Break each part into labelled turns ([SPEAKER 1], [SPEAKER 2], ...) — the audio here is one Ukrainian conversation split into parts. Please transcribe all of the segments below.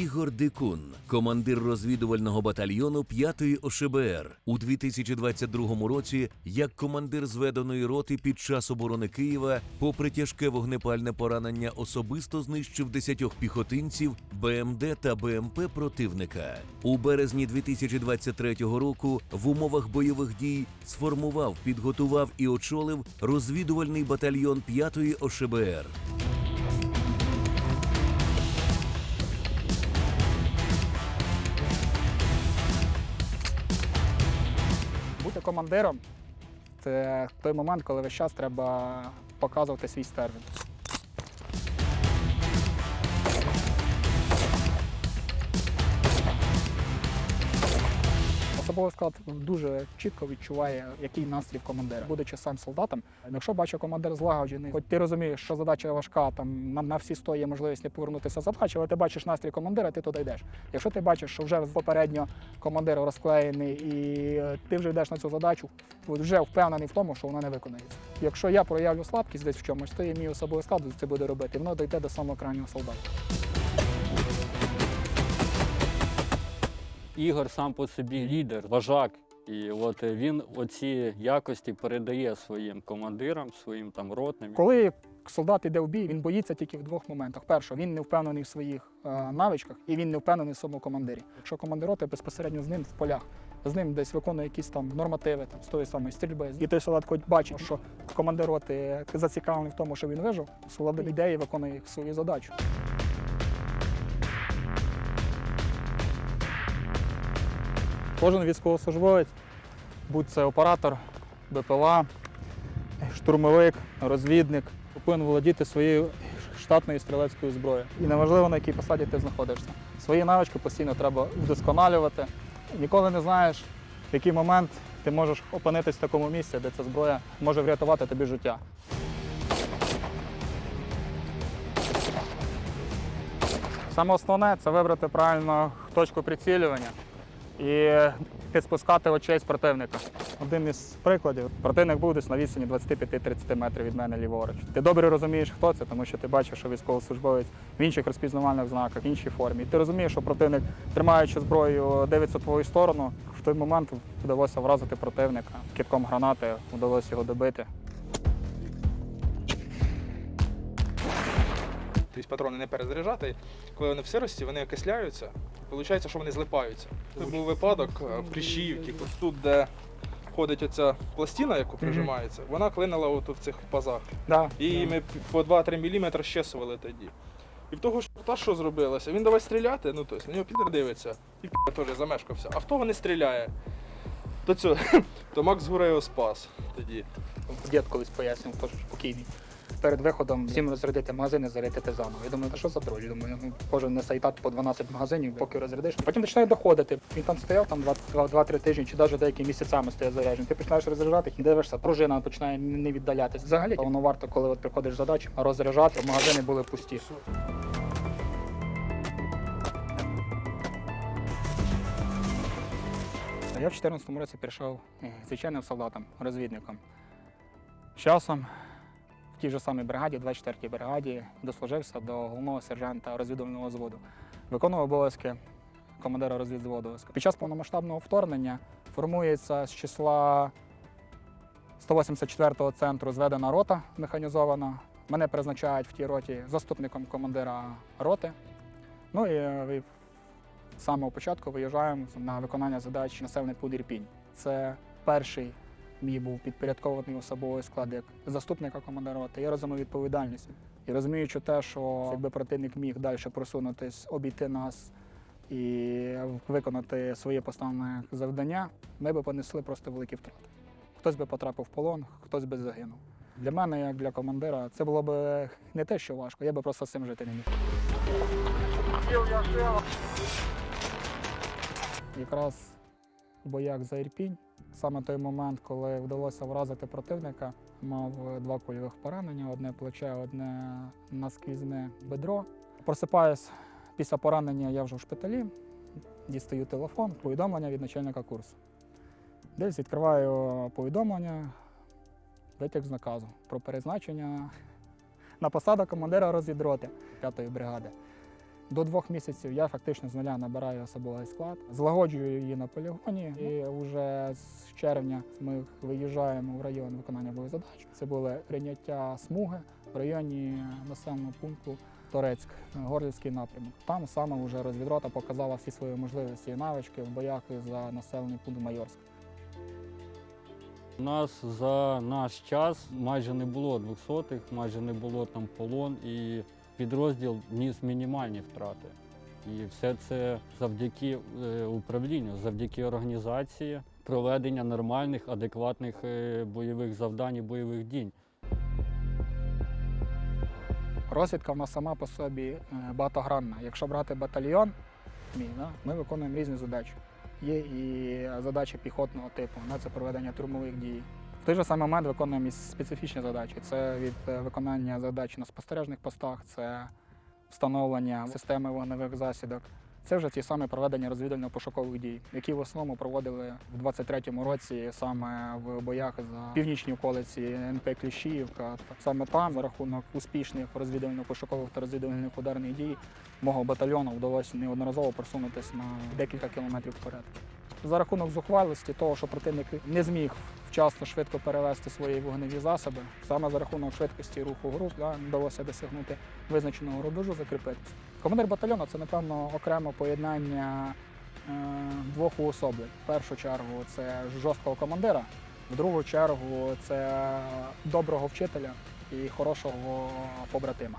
[SPEAKER 1] Ігор Дикун, командир розвідувального батальйону 5-ї ОШБР. У 2022 році, як командир зведеної роти під час оборони Києва, попри тяжке вогнепальне поранення, особисто знищив 10 піхотинців, БМД та БМП противника. У березні 2023 року в умовах бойових дій сформував, підготував і очолив розвідувальний батальйон 5-ї ОШБР.
[SPEAKER 2] Командиром це той момент, коли весь час треба показувати свій стержень. Особовий склад дуже чітко відчуває, який настрій командира. Будучи сам солдатом, якщо бачу командир злагоджений, хоч ти розумієш, що задача важка, там на, на всі сто є можливість не повернутися задачі, але ти бачиш настрій командира, ти туди йдеш. Якщо ти бачиш, що вже попередньо командир розклеєний і е, ти вже йдеш на цю задачу, вже впевнений в тому, що вона не виконається. Якщо я проявлю слабкість десь в чомусь, то і мій особовий склад це буде робити. Воно дійде до самого крайнього солдата.
[SPEAKER 3] Ігор сам по собі лідер, вожак. І от він оці якості передає своїм командирам, своїм там ротним.
[SPEAKER 2] Коли солдат іде в бій, він боїться тільки в двох моментах. Перше, він не впевнений в своїх е, навичках і він не впевнений в своєму командирі. Якщо командир роти безпосередньо з ним в полях, з ним десь виконує якісь там нормативи там, з тої самої стрільби. І той солдат хоч бачить, що командир роти зацікавлений в тому, що він вижив, солдат іде і виконує свою задачу. Кожен військовослужбовець, будь це оператор, БПЛА, штурмовик, розвідник, повинен володіти своєю штатною стрілецькою зброєю. І неважливо, на якій посаді ти знаходишся. Свої навички постійно треба вдосконалювати. Ніколи не знаєш, в який момент ти можеш опинитись в такому місці, де ця зброя може врятувати тобі життя. Саме основне це вибрати правильно точку прицілювання і підспускати очей з противника. Один із прикладів. Противник був десь на відстані 25-30 метрів від мене ліворуч. Ти добре розумієш, хто це, тому що ти бачиш, що військовослужбовець в інших розпізнавальних знаках, в іншій формі. І ти розумієш, що противник, тримаючи зброю, дивиться в твою сторону. В той момент вдалося вразити противника. Китком гранати вдалося його добити.
[SPEAKER 4] Тобто патрони не перезаряджати. Коли вони в сирості, вони окисляються. Виходить, що вони злипаються. Це був випадок е, в Кліщіївці, ось тут, де ходить оця пластина, яку прижимається, вона клинила отут в цих пазах.
[SPEAKER 2] Да.
[SPEAKER 4] І ми по 2-3 мм щесували тоді. І в того ж та що зробилося? Він давай стріляти, ну тобто на нього підер дивиться, і п*** теж замешкався. А в того не стріляє. То цього, то Макс Гура його спас тоді.
[SPEAKER 2] Дід колись пояснював, теж спокійний. Перед виходом всім розрядити магазини, зарядити заново. Я думаю, та що за дроль? Думаю, ну кожен несе і так по 12 магазинів, поки розрядиш. Потім починає доходити. Він там стояв там 2-3 тижні, чи навіть деякі місяцями стоять заряджений. Ти починаєш розряджати, дивишся, пружина починає не віддалятися. Взагалі воно варто, коли от приходиш задачу, розряджати, магазини були пусті. Я в 2014 році прийшов е, звичайним солдатом, розвідником. Часом тій же самій бригаді, 24-й бригаді, дослужився до головного сержанта розвідувального взводу. Виконував обов'язки командира розвідводу. Під час повномасштабного вторгнення формується з числа 184-го центру зведена рота механізована. Мене призначають в тій роті заступником командира роти. Ну і е, з самого початку виїжджаємо на виконання задач населений пункт Ірпінь. Це перший мій був підпорядкований особовий склад як заступника командира роти. Я розумію відповідальність. І розуміючи те, що якби противник міг далі просунутись, обійти нас і виконати своє поставлене завдання, ми б понесли просто великі втрати. Хтось би потрапив в полон, хтось би загинув. Для мене, як для командира, це було б не те, що важко, я би просто з цим жити не міг. Якраз в боях за Ірпінь, саме той момент, коли вдалося вразити противника, мав два кульових поранення: одне плече, одне наскрізне бедро. Просипаюсь після поранення, я вже в шпиталі, дістаю телефон, повідомлення від начальника курсу. Десь відкриваю повідомлення, витяг з наказу про перезначення на посаду командира розвідроти 5-ї бригади. До двох місяців я фактично з нуля набираю особовий склад, злагоджую її на полігоні, і вже з червня ми виїжджаємо в район виконання бойових задач. Це було прийняття смуги в районі населеного пункту Торецьк, Горлівський напрямок. Там саме вже розвідрота показала всі свої можливості і навички в боях за населений пункт Майорськ.
[SPEAKER 3] У нас за наш час майже не було двохсотих, майже не було там полон, і підрозділ ніс мінімальні втрати. І все це завдяки е, управлінню, завдяки організації проведення нормальних, адекватних е, бойових завдань і бойових дій.
[SPEAKER 2] Розвідка в нас сама по собі е, багатогранна. Якщо брати батальйон, ми виконуємо різні задачі. Є і задачі піхотного типу, це проведення турмових дій. В той же самий момент виконуємо і специфічні задачі. Це від е, виконання задач на спостережних постах, це встановлення системи вогневих засідок. Це вже ті самі проведення розвідувально-пошукових дій, які в основному проводили в 23-му році саме в боях за північні околиці НП Кліщіївка. Саме там, за рахунок успішних розвідувально-пошукових та розвідувальних ударних дій, мого батальйону вдалося неодноразово просунутися на декілька кілометрів вперед. За рахунок зухвалості, того, що противник не зміг вчасно швидко перевести свої вогневі засоби, саме за рахунок швидкості руху груп да, вдалося досягнути визначеного рубежу, закріпитися. Командир батальйону це, напевно, окремо поєднання е, двох уособлень. В першу чергу це жорсткого командира, в другу чергу це доброго вчителя і хорошого побратима.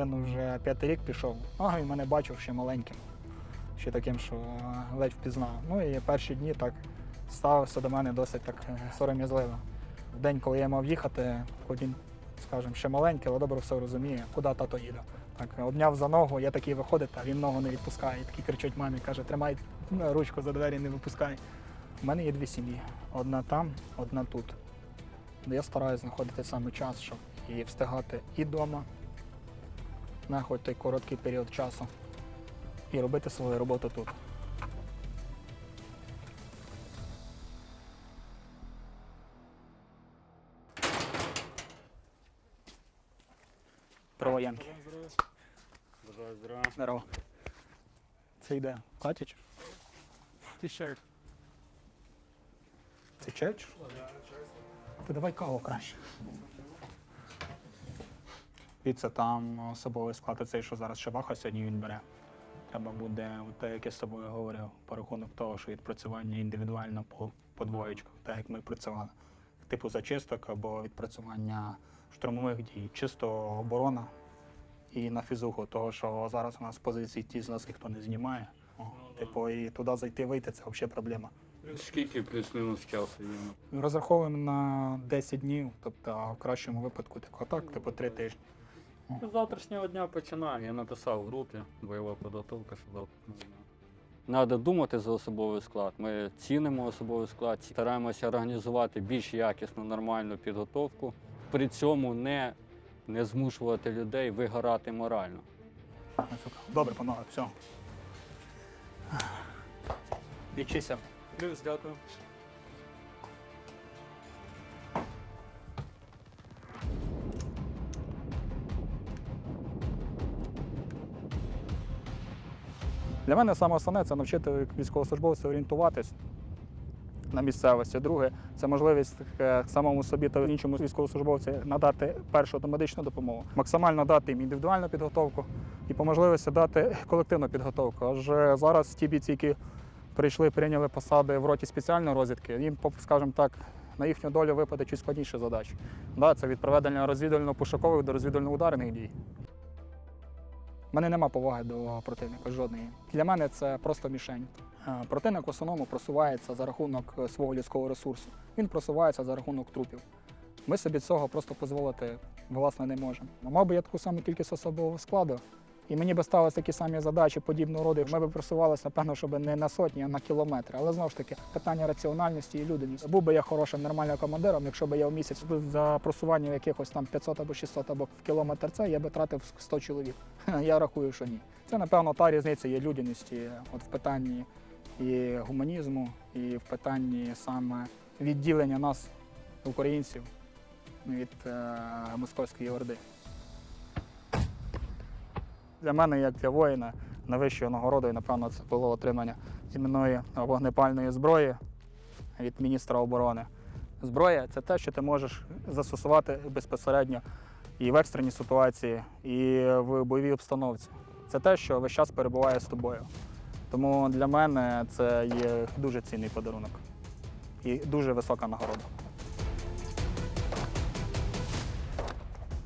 [SPEAKER 2] Син вже п'ятий рік пішов, а він мене бачив ще маленьким, ще таким, що ледь впізнав. Ну і перші дні так ставився до мене досить так е, сором'язливо. В день, коли я мав їхати, хоч він, скажімо, ще маленький, але добре все розуміє, куди тато їде. Так, обняв за ногу, я такий виходить, а він ногу не відпускає. І такий кричить мамі, каже, тримай ручку за двері, не випускай. У мене є дві сім'ї: одна там, одна тут. Я стараюся знаходити саме час, щоб і встигати і вдома, на хоч той короткий період часу, і робити свою роботу тут. Про воєнки.
[SPEAKER 3] Бажаю здоров'я.
[SPEAKER 2] Здорово. Це йде в хаті чи?
[SPEAKER 4] Ти
[SPEAKER 2] Це чай? Ти давай каву краще. І це там особовий склад, цей, що зараз Шабаха сьогодні він бере. Треба буде, те, як я з тобою говорив, по рахунок того, що відпрацювання індивідуально по, по двоєчках, так як ми працювали. Типу зачисток або відпрацювання штурмових дій, чисто оборона і на фізуху, того, що зараз у нас позиції ті з нас ніхто не знімає. О, типу, і туди зайти вийти це взагалі проблема.
[SPEAKER 3] Скільки плюс-мінус часу є?
[SPEAKER 2] Розраховуємо на 10 днів, тобто в кращому випадку так, так, типу 3 тижні.
[SPEAKER 3] З завтрашнього дня починаємо. Я написав в групі бойова підготовка, що завтра. Треба думати за особовий склад. Ми цінимо особовий склад, стараємося організувати більш якісну, нормальну підготовку. При цьому не, не змушувати людей вигорати морально.
[SPEAKER 2] Добре, панове, все. Відчися.
[SPEAKER 4] Плюс, дякую.
[SPEAKER 2] Для мене саме основне це навчити військовослужбовця орієнтуватись на місцевості. Друге, це можливість е, самому собі та іншому військовослужбовцю надати першу медичну допомогу, максимально дати їм індивідуальну підготовку і по можливості дати колективну підготовку. Адже зараз ті бійці, які прийшли, прийняли посади в роті спеціальної розвідки, їм, скажімо так, на їхню долю випаде чуть складніші задачі. Да, це від проведення розвідувально-пошукових до розвідувально-ударних дій. Мене нема поваги до противника жодної. Для мене це просто мішень. Е, Противник в основному просувається за рахунок е, свого людського ресурсу. Він просувається за рахунок трупів. Ми собі цього просто дозволити власне не можемо. Мав би я таку саму кількість особового складу, і мені би ставилися такі самі задачі подібного роду. Ми б просувалися, напевно, щоб не на сотні, а на кілометри. Але знову ж таки, питання раціональності і людяності. Був би я хорошим нормальним командиром, якщо б я в місяць за просування якихось там 500 або 600 або в кілометр це, я би тратив 100 чоловік. Я рахую, що ні. Це, напевно, та різниця є людяності от в питанні і гуманізму, і в питанні саме відділення нас, українців, від е, московської орди. Для мене, як для воїна, найвищою нагородою, напевно, це було отримання іменної вогнепальної зброї від міністра оборони. Зброя це те, що ти можеш застосувати безпосередньо і в екстреній ситуації, і в бойовій обстановці. Це те, що весь час перебуває з тобою. Тому для мене це є дуже цінний подарунок і дуже висока нагорода.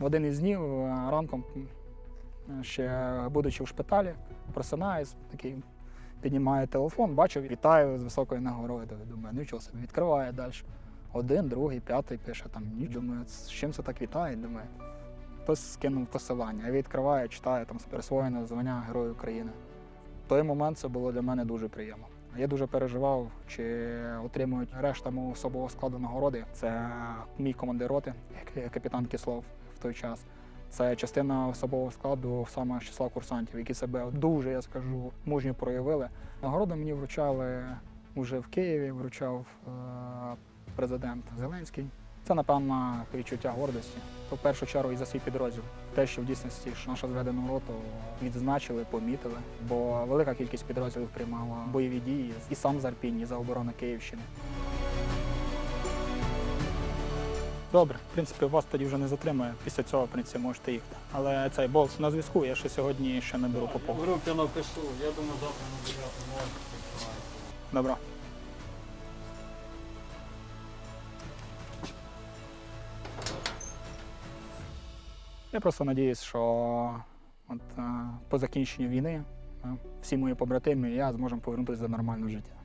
[SPEAKER 2] В один із днів е, ранком, ще будучи в шпиталі, просинаюсь, такий піднімаю телефон, бачу, вітаю з високою нагородою. Думаю, ну чого собі, відкриває далі. Один, другий, п'ятий пише там. Думаю, з чим це так вітає? Думаю, хтось скинув посилання. Я відкриваю, читаю там з звання Герою України. В той момент це було для мене дуже приємно. Я дуже переживав, чи отримують решта мого особового складу нагороди. Це мій командир роти, капітан Кислов в той час. Це частина особового складу саме з числа курсантів, які себе дуже, я скажу, мужньо проявили. Нагороду мені вручали уже в Києві, вручав е, президент Зеленський. Це, напевно, відчуття гордості. В першу чергу і за свій підрозділ. Те, що в дійсності ж нашу зведену роту відзначили, помітили, бо велика кількість підрозділів приймала бойові дії і сам з Арпінь, і за оборону Київщини. Добре, в принципі, вас тоді вже не затримує. Після цього, в принципі, можете їхати. Але цей болт на зв'язку, я ще сьогодні ще не беру по
[SPEAKER 3] групі напишу, я думаю, завтра на 9 можна.
[SPEAKER 2] Добро. Я просто надіюсь, що от, е, по закінченню війни е, всі мої побратими і я зможемо повернутися до нормального життя.